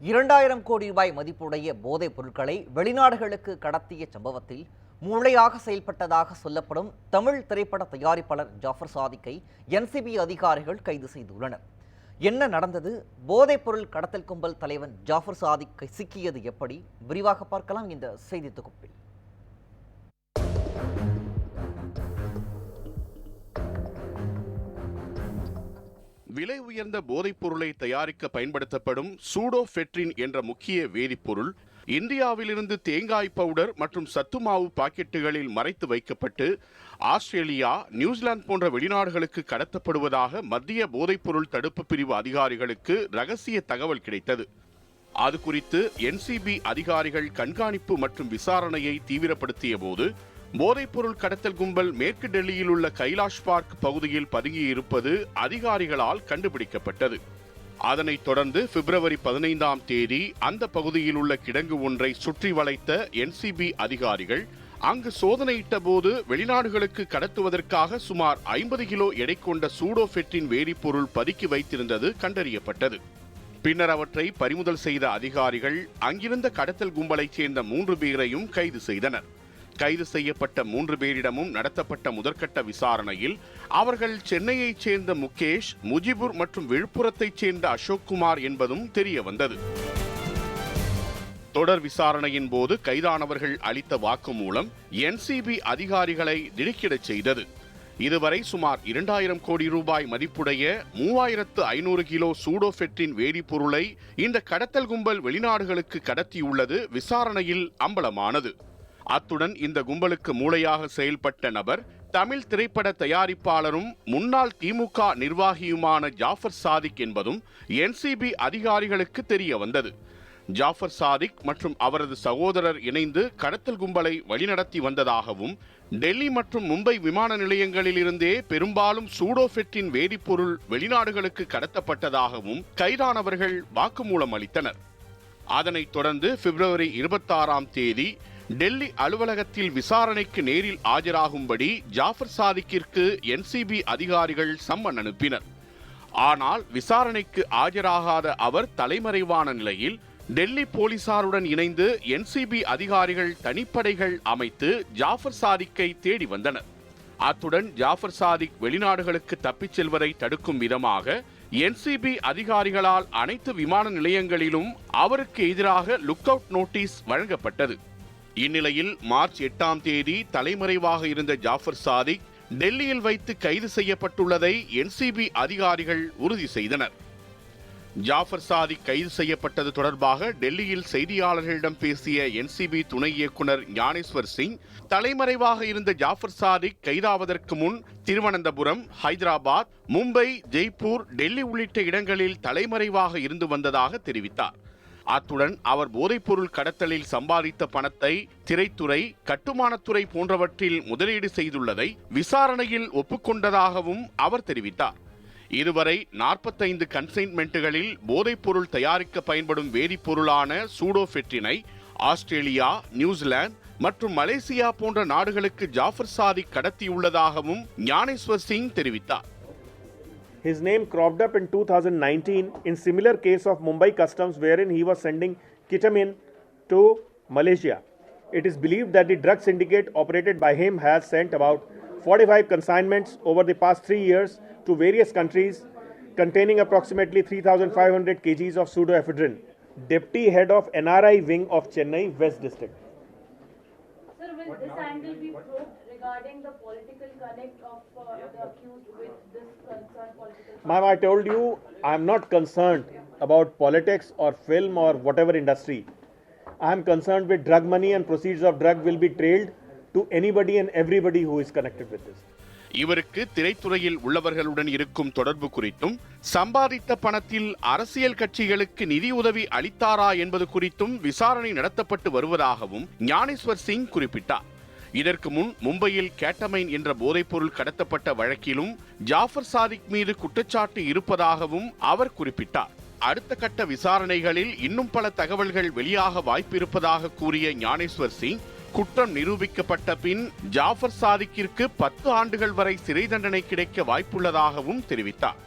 இரண்டாயிரம் கோடி ரூபாய் மதிப்புடைய போதைப் பொருட்களை வெளிநாடுகளுக்கு கடத்திய சம்பவத்தில் மூளையாக செயல்பட்டதாக சொல்லப்படும் தமிழ் திரைப்பட தயாரிப்பாளர் ஜாஃபர் சாதிக்கை என்சிபி அதிகாரிகள் கைது செய்துள்ளனர். என்ன நடந்தது? போதைப் பொருள் கடத்தல் கும்பல் தலைவன் ஜாஃபர் சாதிக்கை சிக்கியது எப்படி? விரிவாக பார்க்கலாம் இந்த செய்தி தொகுப்பில். விலை உயர்ந்த போதைப் பொருளை தயாரிக்க பயன்படுத்தப்படும் சூடோஃபெட்ரின் என்ற முக்கிய வேதிப்பொருள் இந்தியாவிலிருந்து தேங்காய் பவுடர் மற்றும் சத்து மாவு பாக்கெட்டுகளில் மறைத்து வைக்கப்பட்டு ஆஸ்திரேலியா நியூசிலாந்து போன்ற வெளிநாடுகளுக்கு கடத்தப்படுவதாக மத்திய போதைப்பொருள் தடுப்பு பிரிவு அதிகாரிகளுக்கு ரகசிய தகவல் கிடைத்தது. அது குறித்து என்சிபி அதிகாரிகள் கண்காணிப்பு மற்றும் விசாரணையை தீவிரப்படுத்திய போது போதைப்பொருள் கடத்தல் கும்பல் மேற்கு டெல்லியில் உள்ள கைலாஷ் பார்க் பகுதியில் பதுங்கியிருப்பது அதிகாரிகளால் கண்டுபிடிக்கப்பட்டது. அதனைத் தொடர்ந்து பிப்ரவரி பதினைந்தாம் தேதி அந்த பகுதியில் உள்ள கிடங்கு ஒன்றை சுற்றி வளைத்த என்சிபி அதிகாரிகள் அங்கு சோதனையிட்ட போது வெளிநாடுகளுக்கு கடத்துவதற்காக சுமார் ஐம்பது கிலோ எடை கொண்ட சூடோஃபெட்டின் வேதிப்பொருள் பதுக்கி வைத்திருந்தது கண்டறியப்பட்டது. பின்னர் அவற்றை பறிமுதல் செய்த அதிகாரிகள் அங்கிருந்த கடத்தல் கும்பலைச் சேர்ந்த மூன்று பேரையும் கைது செய்தனர். கைது செய்யப்பட்ட மூன்று பேரிடமும் நடத்தப்பட்ட முதற்கட்ட விசாரணையில் அவர்கள் சென்னையைச் சேர்ந்த முகேஷ் முஜிபுர் மற்றும் விழுப்புரத்தைச் சேர்ந்த அசோக் குமார் என்பதும் தெரிய வந்தது. தொடர் விசாரணையின் போது கைதானவர்கள் அளித்த வாக்குமூலம் என்சிபி அதிகாரிகளை திடுக்கிடச் செய்தது. இதுவரை சுமார் இரண்டாயிரம் கோடி ரூபாய் மதிப்புடைய மூவாயிரத்து ஐநூறு கிலோ சூடோஃபெட்டின் வேதிப்பொருளை இந்த கடத்தல் கும்பல் வெளிநாடுகளுக்கு கடத்தியுள்ளது விசாரணையில் அம்பலமானது. அத்துடன் இந்த கும்பலுக்கு மூளையாக செயல்பட்ட நபர் தமிழ் திரைப்பட தயாரிப்பாளரும் முன்னாள் திமுக நிர்வாகியுமான ஜாஃபர் சாதிக் என்பதும் என்சிபி அதிகாரிகளுக்கு தெரிய வந்தது. ஜாஃபர் சாதிக் மற்றும் அவரது சகோதரர் இணைந்து கடத்தல் கும்பலை வழிநடத்தி வந்ததாகவும் டெல்லி மற்றும் மும்பை விமான நிலையங்களில் இருந்தே பெரும்பாலும் சூடோஃபெட்டின் வேதிப்பொருள் வெளிநாடுகளுக்கு கடத்தப்பட்டதாகவும் கைதானவர்கள் வாக்குமூலம் அளித்தனர். அதனைத் தொடர்ந்து பிப்ரவரி இருபத்தாறாம் தேதி டெல்லி அலுவலகத்தில் விசாரணைக்கு நேரில் ஆஜராகும்படி ஜாஃபர் சாதிக்கிற்கு என்சிபி அதிகாரிகள் சம்மன் அனுப்பினர். ஆனால் விசாரணைக்கு ஆஜராகாத அவர் தலைமறைவான நிலையில் டெல்லி போலீசாருடன் இணைந்து என்சிபி அதிகாரிகள் தனிப்படைகள் அமைத்து ஜாஃபர் சாதிக்கை தேடி வந்தனர். அத்துடன் ஜாஃபர் சாதிக் வெளிநாடுகளுக்கு தப்பிச் செல்வதை தடுக்கும் விதமாக என்சிபி அதிகாரிகளால் அனைத்து விமான நிலையங்களிலும் அவருக்கு எதிராக லுக் அவுட் நோட்டீஸ் வழங்கப்பட்டது. இந்நிலையில் மார்ச் எட்டாம் தேதி தலைமறைவாக இருந்த ஜாஃபர் சாதிக் டெல்லியில் வைத்து கைது செய்யப்பட்டுள்ளதை என்சிபி அதிகாரிகள் உறுதி செய்தனர். ஜாஃபர் சாதிக் கைது செய்யப்பட்டது தொடர்பாக டெல்லியில் செய்தியாளர்களிடம் பேசிய என்சிபி துணை இயக்குனர் ஞானேஸ்வர் சிங் தலைமறைவாக இருந்த ஜாஃபர் சாதிக் கைதாவதற்கு முன் திருவனந்தபுரம் ஹைதராபாத் மும்பை ஜெய்ப்பூர் டெல்லி உள்ளிட்ட இடங்களில் தலைமறைவாக இருந்து வந்ததாக தெரிவித்தார். அத்துடன் அவர் போதைப்பொருள் கடத்தலில் சம்பாதித்த பணத்தை திரைத்துறை கட்டுமானத்துறை போன்றவற்றில் முதலீடு செய்துள்ளதை விசாரணையில் ஒப்புக்கொண்டதாகவும் அவர் தெரிவித்தார். இதுவரை நாற்பத்தைந்து கன்சைன்மெண்ட்டுகளில் போதைப்பொருள் தயாரிக்க பயன்படும் வேதிப்பொருளான சூடோஃபெட்டினை ஆஸ்திரேலியா நியூசிலாந்து மற்றும் மலேசியா போன்ற நாடுகளுக்கு ஜாஃபர் சாதி கடத்தியுள்ளதாகவும் ஞானேஸ்வர் சிங் தெரிவித்தார். His name cropped up in 2019 in similar case of Mumbai Customs wherein he was sending ketamine to Malaysia. It is believed that the drug syndicate operated by him has sent about 45 consignments over the past 3 years to various countries containing approximately 3500 kgs of pseudoephedrine. Deputy head of NRI wing of Chennai West District. Sir, will this angle be probed regarding the political connect of uh, the accused with this concerned political? Ma'am, I told you I am not concerned about politics or film or whatever industry. I am concerned with drug money and proceeds of drug will be trailed to anybody and everybody who is connected with this. இவருக்கு திரைத்துறையில் உள்ளவர்களுடன் இருக்கும் தொடர்பு குறித்தும் சம்பாதித்த பணத்தில் அரசியல் கட்சிகளுக்கு நிதியுதவி அளித்தாரா என்பது குறித்தும் விசாரணை நடத்தப்பட்டு வருவதாகவும் ஞானேஸ்வர் சிங் குறிப்பிட்டார் இதற்கு முன் மும்பையில் கேட்டமைன் என்ற போதைப்பொருள் கடத்தப்பட்ட வழக்கிலும் ஜாஃபர் சாதிக் மீது குற்றச்சாட்டு இருப்பதாகவும் அவர் குறிப்பிட்டார். அடுத்த கட்ட விசாரணைகளில் இன்னும் பல தகவல்கள் வெளியாக வாய்ப்பிருப்பதாக கூறிய ஞானேஸ்வர் சிங் குற்றம் நிரூபிக்கப்பட்ட பின் ஜாஃபர் சாதிக்கிற்கு பத்து ஆண்டுகள் வரை சிறை தண்டனை கிடைக்க வாய்ப்புள்ளதாகவும் தெரிவித்தார்.